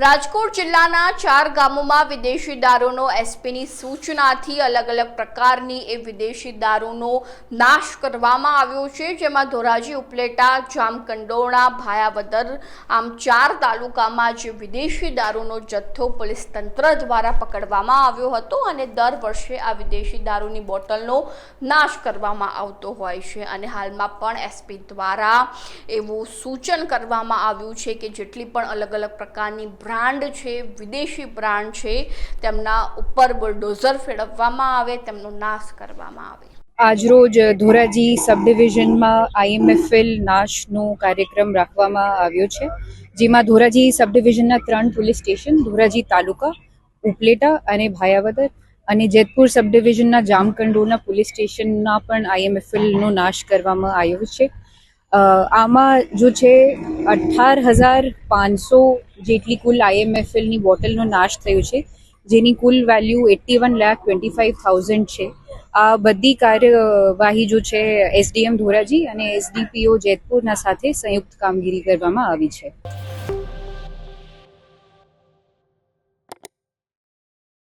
રાજકોટ જિલ્લાના ચાર ગામોમાં વિદેશી દારૂનો એસપીની સૂચનાથી અલગ અલગ પ્રકારની એ વિદેશી દારૂનો નાશ કરવામાં આવ્યો છે, જેમાં ધોરાજી, ઉપલેટા, જામકંડોણા, ભાયાવદર આમ ચાર તાલુકામાં જે વિદેશી દારૂનો જથ્થો પોલીસ તંત્ર દ્વારા પકડવામાં આવ્યો હતો અને દર વર્ષે આ વિદેશી દારૂની બોટલનો નાશ કરવામાં આવતો હોય છે. અને હાલમાં પણ એસપી દ્વારા એવું સૂચન કરવામાં આવ્યું છે કે જેટલી પણ અલગ અલગ પ્રકારની બ્રાન્ડ છે, વિદેશી બ્રાન્ડ છે, તેમના ઉપર બુલડોઝર ફેરવવામાં આવે, તેમનો નાશ કરવામાં આવે. આજરોજ ધોરાજી સબ ડિવિઝનમાં આઈએમએફએલ નાશનો કાર્યક્રમ રાખવામાં આવ્યો છે, જેમાં ધોરાજી સબ ડિવિઝનના ત્રણ પોલીસ સ્ટેશન, ધોરાજી તાલુકા, ઉપલેટા અને ભાયાવદર અને જેતપુર સબ ડિવિઝનના જામકંડોરના પોલીસ સ્ટેશનના પણ આઈએમએફએલનો નાશ કરવામાં આવ્યો છે. આમાં જો છે અઠાર હજાર પાંચસો જેટલી કુલ આઈએમએફએલની બોટલનો નાશ થયો છે, જેની કુલ value eighty one lakh twenty five thousand છે. આ બધી કાર્યવાહી જો છે એસડીએમ ધોરાજી અને એસડીપીઓ જેતપુરના સાથે સંયુક્ત કામગીરી કરવામાં આવી છે.